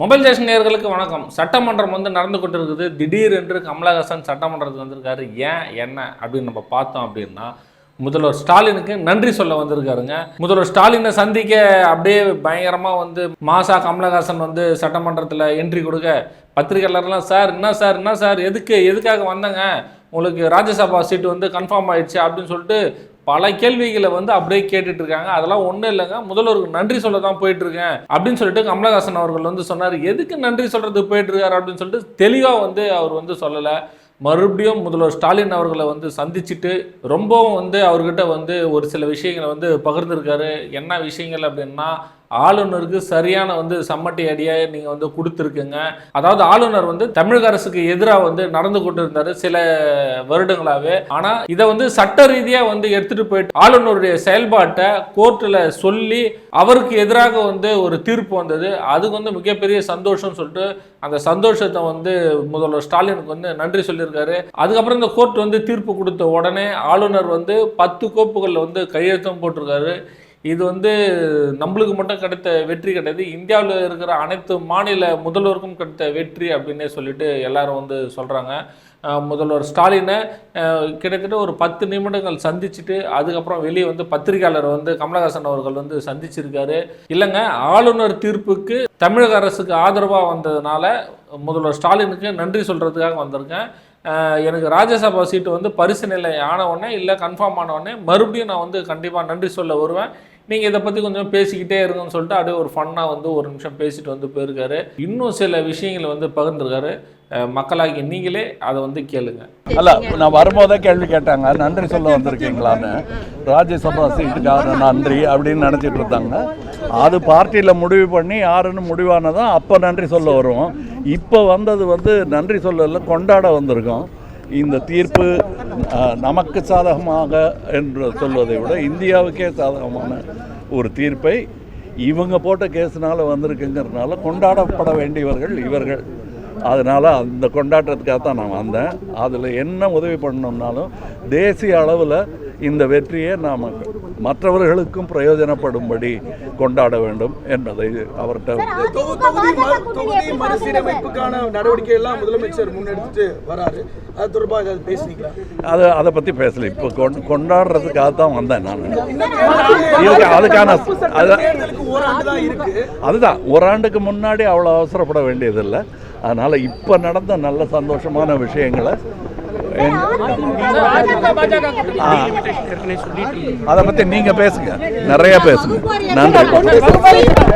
Mobile station நேர்களுக்கு வணக்கம். சட்டமன்றம் வந்து நடந்து கொண்டு இருக்குது திடீர் என்று கமலஹாசன் சட்டமன்றத்துக்கு வந்திருக்காரு. ஏன் என்ன அப்படின்னு நம்ம பார்த்தோம் அப்படின்னா முதல்வர் ஸ்டாலினுக்கு நன்றி சொல்ல வந்திருக்காருங்க. முதல்வர் ஸ்டாலினை சந்திக்க அப்படியே பயங்கரமா வந்து மாசா கமலஹாசன் வந்து சட்டமன்றத்தில் என்ட்ரி கொடுக்க பத்திரிகையாளர்லாம் சார் என்ன சார் என்ன சார் எதுக்கு எதுக்காக வந்தங்க? உங்களுக்கு ராஜ்யசபா சீட்டு வந்து கன்ஃபார்ம் ஆயிடுச்சு அப்படின்னு சொல்லிட்டு பல கேள்விகளை வந்து அப்படியே கேட்டுட்டு இருக்காங்க அதெல்லாம் ஒன்றும் இல்லைங்க. முதல்வருக்கு நன்றி சொல்ல தான் போயிட்டு இருக்கேன் அப்படின்னு சொல்லிட்டு கமலஹாசன் அவர்கள் வந்து சொன்னார். எதுக்கு நன்றி சொல்றதுக்கு போயிட்டு இருக்காரு அப்படின்னு சொல்லிட்டு தெளிவாக வந்து அவர் வந்து சொல்லலை. மறுபடியும் முதல்வர் ஸ்டாலின் அவர்களை வந்து சந்திச்சுட்டு ரொம்பவும் வந்து அவர்கிட்ட வந்து ஒரு சில விஷயங்களை வந்து பகிர்ந்துருக்காரு. என்ன விஷயங்கள் அப்படின்னா ஆளுநருக்கு சரியான வந்து சம்மட்டி அடியை நீங்கள் வந்து கொடுத்துருக்குங்க. அதாவது ஆளுநர் வந்து தமிழக அரசுக்கு எதிராக வந்து நடந்து கொண்டு இருந்தார் சில வருடங்களாகவே ஆனால் இதை வந்து சட்ட ரீதியாக வந்து எடுத்துகிட்டு போயிட்டு ஆளுநருடைய செயல்பாட்டை கோர்ட்டில் சொல்லி அவருக்கு எதிராக வந்து ஒரு தீர்ப்பு வந்தது. அதுக்கு வந்து மிகப்பெரிய சந்தோஷம்னு சொல்லிட்டு அந்த சந்தோஷத்தை வந்து முதல்வர் ஸ்டாலினுக்கு வந்து நன்றி சொல்லியிருக்காரு. அதுக்கப்புறம் இந்த கோர்ட் வந்து தீர்ப்பு கொடுத்த உடனே ஆளுநர் வந்து பத்து கோப்புகளில் வந்து கையெழுத்தும் போட்டிருக்காரு. இது வந்து நம்மளுக்கு மட்டும் கிடைத்த வெற்றி கிடையாது. இந்தியாவில் இருக்கிற அனைத்து மாநில முதல்வருக்கும் கிடைத்த வெற்றி அப்படின்னே சொல்லிட்டு எல்லாரும் வந்து சொல்கிறாங்க முதல்வர் ஸ்டாலினை கிட்டத்தட்ட ஒரு பத்து நிமிடங்கள் சந்திச்சுட்டு அதுக்கப்புறம் வெளியே வந்து பத்திரிகையாளர் வந்து கமலஹாசன் அவர்கள் வந்து சந்திச்சிருக்காரு. இல்லைங்க ஆளுநர் தீர்ப்புக்கு தமிழக அரசுக்கு ஆதரவாக வந்ததுனால முதல்வர் ஸ்டாலினுக்கு நன்றி சொல்கிறதுக்காக வந்திருக்கேன். எனக்கு ராஜ்யசபா சீட்டு வந்து பரிசு நிலை ஆனவுடனே உடனே இல்லை கன்ஃபார்ம் ஆனவுடனே மறுபடியும் நான் வந்து கண்டிப்பாக நன்றி சொல்ல வருவேன். நீங்கள் இதை பற்றி கொஞ்சம் பேசிக்கிட்டே இருங்கன்னு சொல்லிட்டு அப்படியே ஒரு ஃபன்னாக வந்து ஒரு நிமிஷம் பேசிட்டு வந்து போயிருக்காரு. இன்னும் சில விஷயங்களை வந்து பகிர்ந்துருக்காரு. மக்களாகி நீங்களே அதை வந்து கேளுங்க. அல்ல நான் வரும்போதே கேள்வி கேட்டாங்க. நன்றி சொல்ல வந்திருக்கீங்களான்னு. ராஜ்யசபா சீட்டுக்காக நன்றி அப்படின்னு நினச்சிட்டு இருந்தாங்க. அது பார்ட்டியில் முடிவு பண்ணி யாருன்னு முடிவானதான் அப்போ நன்றி சொல்ல வருவோம். இப்போ வந்தது வந்து நன்றி சொல்லல கொண்டாட வந்திருக்கோம். இந்த தீர்ப்பு நமக்கு சாதகமாக என்று சொல்வதை விட இந்தியாவுக்கே சாதகமான ஒரு தீர்ப்பை இவங்க போட்ட கேஸ்னால வந்திருக்குங்கிறதுனால கொண்டாடப்பட வேண்டியவர்கள் இவர்கள். அதனால் அந்த கொண்டாட்டத்துக்காக தான் நான் வந்தேன். அதில் என்ன உதவி பண்ணணும்னாலும் தேசிய அளவில் இந்த வெற்றியை நாம் மற்றவர்களுக்கும் பிரயோஜனப்படும்படி கொண்டாட வேண்டும் என்பதை அவர்கிட்ட அது அதை அதை பற்றி பேசல. இப்போ கொண் கொண்டாடுறதுக்காக தான் வந்தேன் நான். அதுக்கான அதுதான். ஒரு ஆண்டுக்கு முன்னாடி அவ்வளோ அவசரப்பட வேண்டியதில்லை. அதனால் இப்போ நடந்த நல்ல சந்தோஷமான விஷயங்களை. அதை பற்றி நீங்கள் பேசுங்க நிறைய பேசுங்க நன்றி